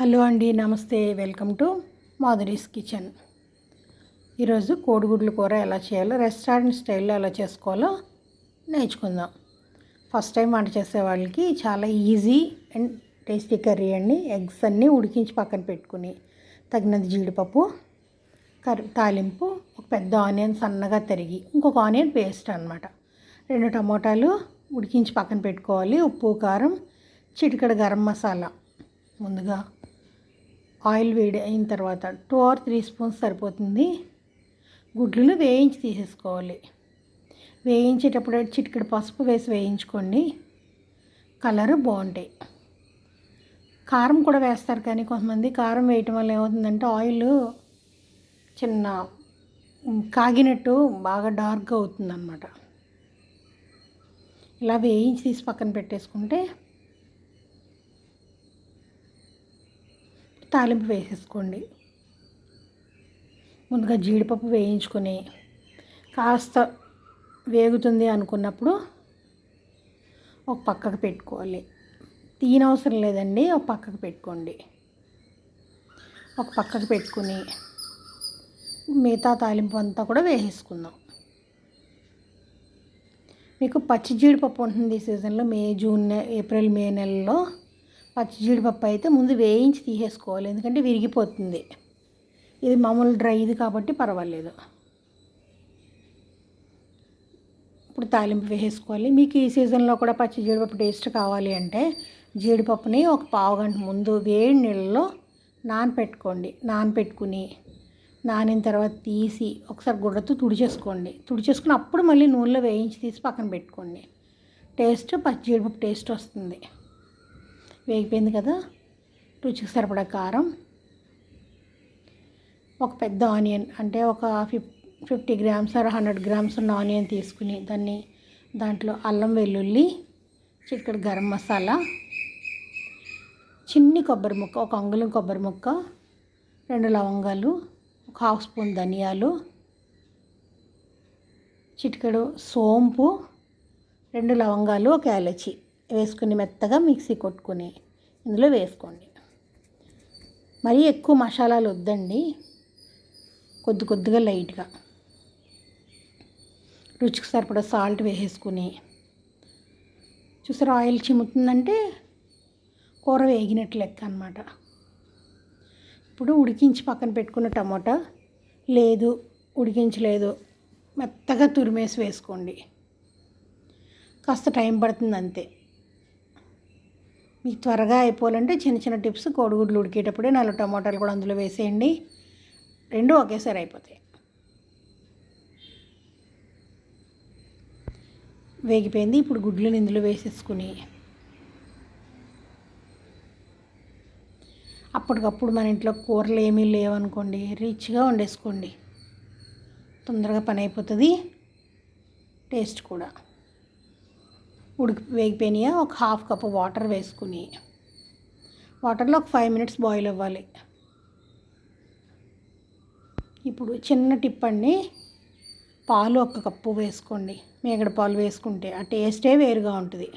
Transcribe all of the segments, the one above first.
Hello అండి నమస్తే. Welcome to Madhuri's kitchen. ఈరోజు కోడిగుడ్లు కూర ఎలా చేయాలో రెస్టారెంట్ స్టైల్లో ఎలా చేసుకోవాలో నేర్చుకుందాం. ఫస్ట్ టైం వంట చేసే వాళ్ళకి చాలా ఈజీ అండ్ టేస్టీ కర్రీ అండి. ఎగ్స్ అన్నీ ఉడికించి పక్కన పెట్టుకుని తగినంత జీడిపప్పు కర్రీ తాలింపు ఒక పెద్ద ఆనియన్ సన్నగా తరిగి ఇంకొక ఆనియన్ పేస్ట్ అనమాట రెండు టమోటాలు ఉడికించి పక్కన పెట్టుకోవాలి. ఉప్పు కారం చిటికడ గరం మసాలా. ముందుగా ఆయిల్ వేడి అయిన తర్వాత టూ ఆర్ త్రీ స్పూన్స్ సరిపోతుంది. గుడ్లను వేయించి తీసేసుకోవాలి. వేయించేటప్పుడు చిటికెడు పసుపు వేసి వేయించుకోండి. కలర్ బాగుంటాయి. కారం కూడా వేస్తారు కానీ కొంతమంది కారం వేయటం వల్ల ఏమవుతుందంటే ఆయిల్ చిన్న కాగినట్టు బాగా డార్క్గా అవుతుందన్నమాట. ఇలా వేయించి తీసి పక్కన పెట్టేసుకుంటే తాలింపు వేసేసుకోండి. ముందుగా జీడిపప్పు వేయించుకొని కాస్త వేగుతుంది అనుకున్నప్పుడు ఒక పక్కకు పెట్టుకోవాలి. తీనవసరం లేదండి ఒక పక్కకు పెట్టుకోండి. ఒక పక్కకు పెట్టుకుని మిగతా తాలింపు అంతా కూడా వేసేసుకుందాం. మీకు పచ్చి జీడిపప్పు ఉంటుంది ఈ సీజన్లో మే జూన్ ఏప్రిల్ మే నెలలో పచ్చి జీడిపప్పు అయితే ముందు వేయించి తీసేసుకోవాలి. ఎందుకంటే విరిగిపోతుంది. ఇది మామూలు డ్రైది కాబట్టి పర్వాలేదు. ఇప్పుడు తాలింపు వేసేసుకోవాలి. మీకు ఈ సీజన్లో కూడా పచ్చి జీడిపప్పు టేస్ట్ కావాలి అంటే జీడిపప్పుని ఒక పావు గంట ముందు వేడి నీళ్ళలో నానపెట్టుకోండి. నానపెట్టుకుని నానిన తర్వాత తీసి ఒకసారి గుడ్డతో తుడిచేసుకోండి. తుడిచేసుకుని అప్పుడు మళ్ళీ నూనెలో వేయించి తీసి పక్కన పెట్టుకోండి. టేస్ట్ పచ్చి జీడిపప్పు టేస్ట్ వస్తుంది. వేగిపోయింది కదా? రుచికి సరిపడా కారం. ఒక పెద్ద ఆనియన్ అంటే ఒక fif fifty grams or hundred grams ఉన్న ఆనియన్ తీసుకుని దాన్ని దాంట్లో అల్లం వెల్లుల్లి చిక్కడ గరం మసాలా చిన్ని కొబ్బరి ముక్క ఒక అంగుళం కొబ్బరి ముక్క రెండు లవంగాలు ఒక హాఫ్ స్పూన్ ధనియాలు చిటికెడు సోంపు రెండు లవంగాలు ఒక యాలచి. వేసుకుని మెత్తగా మిక్సీ కొట్టుకుని ఇందులో వేసుకోండి. మరీ ఎక్కువ మసాలాలు వద్దండి. కొద్ది కొద్దిగా లైట్గా. రుచికి సరిపడా సాల్ట్ వేసేసుకుని. చూసారు ఆయిల్ చిమ్ముతుందంటే కూర వేగినట్లు లెక్క అనమాట ఇప్పుడు ఉడికించి పక్కన పెట్టుకున్న టమోటా లేదు ఉడికించలేదు. మెత్తగా తురిమేసి వేసుకోండి. కాస్త టైం పడుతుంది అంతే. మీకు త్వరగా అయిపోవాలంటే చిన్న చిన్న టిప్స్ కోడిగుడ్లు ఉడికేటప్పుడే నాలుగు టమాటాలు కూడా అందులో వేసేయండి. రెండు ఒకేసారి అయిపోతాయి. వేగిపోయింది. ఇప్పుడు గుడ్లను ఇందులో వేసేసుకుని అప్పటికప్పుడు మన ఇంట్లో కూరలు ఏమీ లేవనుకోండి రిచ్గా వండేసుకోండి. తొందరగా పని అయిపోతుంది. టేస్ట్ కూడా. ఉడికి వేగిపోయినాయి? ఒక హాఫ్ కప్ వాటర్ వేసుకుని. వాటర్లో ఒక ఫైవ్ మినిట్స్ బాయిల్ అవ్వాలి. ఇప్పుడు చిన్న టిప్ అండి. పాలు ఒక కప్పు వేసుకోండి. మేగడ పాలు వేసుకుంటే ఆ టేస్టే వేరుగా ఉంటుంది.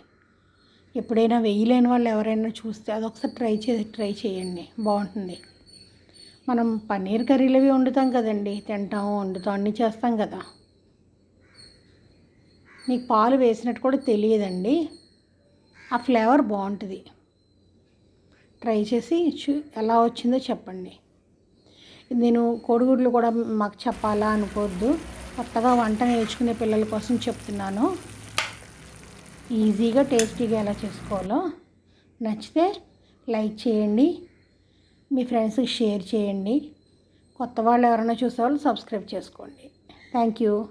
ఎప్పుడైనా వేయలేని వాళ్ళు ఎవరైనా చూస్తే అదొకసారి ట్రై చేసి ట్రై చేయండి. బాగుంటుంది. మనం పన్నీర్ కర్రీలు అవి వండుతాం కదండి. తింటాం వండుతాం అన్నీ చేస్తాం కదా. మీకు పాలు వేసినట్టు కూడా తెలియదండి. ఆ ఫ్లేవర్ బాగుంటుంది. ట్రై చేసి చూ ఎలా వచ్చిందో చెప్పండి. నేను కోడిగుడ్లు కూడా మాకు చెప్పాలా అనుకోవద్దు. కొత్తగా వంట నేర్చుకునే పిల్లల కోసం చెప్తున్నాను. ఈజీగా టేస్టీగా ఎలా చేసుకోవాలో నచ్చితే లైక్ చేయండి. మీ ఫ్రెండ్స్కి షేర్ చేయండి. కొత్త వాళ్ళు ఎవరైనా చూసేవాళ్ళు సబ్స్క్రైబ్ చేసుకోండి. Thank you.